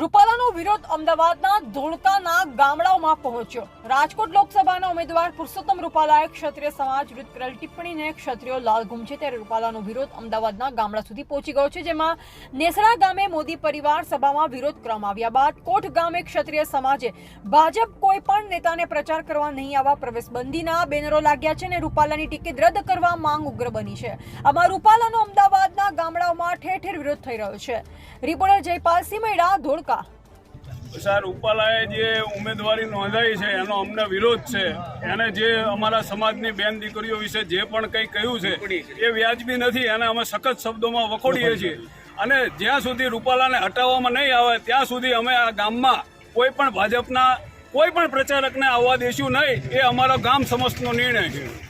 રૂપાલાનો વિરોધ અમદાવાદના ધોળકાના ગામડાઓમાં પહોંચ્યો. રાજકોટ લોકસભાના ઉમેદવાર પુરુષોત્તમ રૂપાલાએ ક્ષત્રિય સમાજ વિરુદ્ધ કરેલ ટિપ્પણીને ક્ષત્રિયો લાલ ગુમશે ત્યારે રૂપાલાનો વિરોધ અમદાવાદના ગામડા સુધી પહોંચી ગયો છે, જેમાં નેસરા ગામે મોદી પરિવાર સભામાં વિરોધ કરવામાં આવ્યા બાદ કોઠ ગામે ક્ષત્રિય સમાજે ભાજપ કોઈ પણ નેતાને પ્રચાર કરવા નહીં આવવા પ્રવેશબંધીના બેનરો લાગ્યા છે અને રૂપાલાની ટિકિટ રદ કરવા માંગ ઉગ્ર બની છે. આમાં રૂપાલાનો અમદાવાદના ઠેર વિરોધ થઈ રહ્યો છે. રિપોર્ટર જયપાલ સિમેડા ધોળકા. સર રૂપાલાએ જે ઉમેદવારી નોંધાઈ છે, એનો અમને વિરોધ છે. એને જે અમારા સમાજની બેન દીકરીઓ વિશે જે પણ કંઈ કહ્યું છે, એ વ્યાજબી નથી. એને અમે સખત શબ્દોમાં વખોડીએ છીએ. અને જ્યાં સુધી રૂપાલાને હટાવવામાં નહીં આવે, ત્યાં સુધી અમે આ ગામમાં કોઈ પણ ભાજપના કોઈ પણ પ્રચારકને આવવા દેશું નહીં. એ અમારો ગામ સમસ્તનો નિર્ણય છે.